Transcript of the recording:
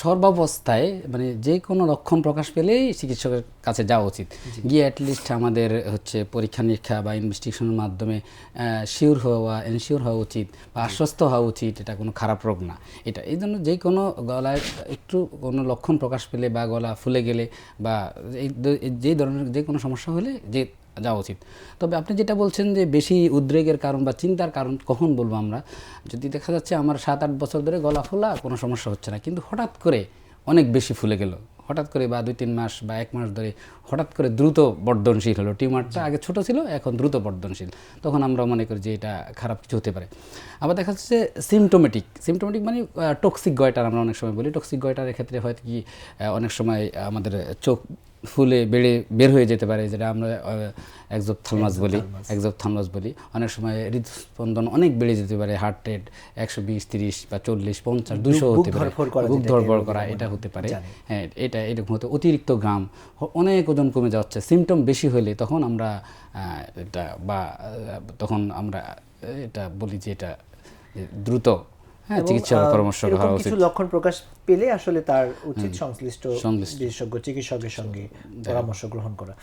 সর্বাবস্থায় মানে যে কোনো লক্ষণ প্রকাশ পেলেই চিকিৎসকের কাছে যাওয়া উচিত। গিয়ে অ্যাটলিস্ট আমাদের হচ্ছে পরীক্ষা নিরীক্ষা বা ইনভেস্টিগেশনের মাধ্যমে শিওর হওয়া এনশিওর হওয়া উচিত বা আশ্বস্ত হওয়া উচিত এটা কোনো খারাপ রোগ না। এটা এই জন্য যে কোনো গলায় একটু কোনো লক্ষণ প্রকাশ পেলে বা গলা ফুলে গেলে বা এই যে ধরনের যে কোনো সমস্যা হলে যে যাওয়া উচিত। তবে আপনি যেটা বলছেন যে বেশি উদ্রেগের কারণ বা চিন্তার কারণ, কখন বলব আমরা? যদি দেখা যাচ্ছে আমার সাত আট বছর ধরে গলা ফোলা, কোনো সমস্যা হচ্ছে না। কিন্তু হঠাৎ করে অনেক বেশি ফুলে গেল। হঠাৎ করে বা দুই তিন মাস বা এক মাস ধরে হঠাৎ করে দ্রুত বর্ধনশীল হলো। টিউমারটা আগে ছোট ছিল, এখন দ্রুত বর্ধনশীল। তখন আমরা মনে করি যে এটা খারাপ কিছু হতে পারে। আবার দেখা যাচ্ছে সিমটোমেটিক সিমটোমেটিক মানে টক্সিক গয়টার আমরা অনেক সময় বলি। টক্সিক গয়টারের ক্ষেত্রে হয়তো কি অনেক সময় আমাদের চোখ ফুলে বেড়ে বের হয়ে যেতে পারে যেটা আমরা একজোপথালমাস বলি একজোপথালমাস বলি। অনেক সময় হৃদস্পন্দন অনেক বেড়ে যেতে পারে হার্ট রেট একশো বিশ তিরিশ বা চল্লিশ পঞ্চাশ দুশো হতে পারে। বুক যেটাকে করা এটা হতে পারে। হ্যাঁ এটা এরকম হতে অতিরিক্ত গ্রাম অনেক ওজন কমে যাচ্ছে সিমটম বেশি হলে তখন আমরা এটা বা তখন আমরা এটা বলি যে এটা দ্রুত হ্যাঁ চিকিৎসার পরামর্শ উচিত। কিছু লক্ষণ প্রকাশ পেলে আসলে তার উচিত সংশ্লিষ্ট। বিশেষজ্ঞ চিকিৎসকের সঙ্গে পরামর্শ গ্রহণ করা।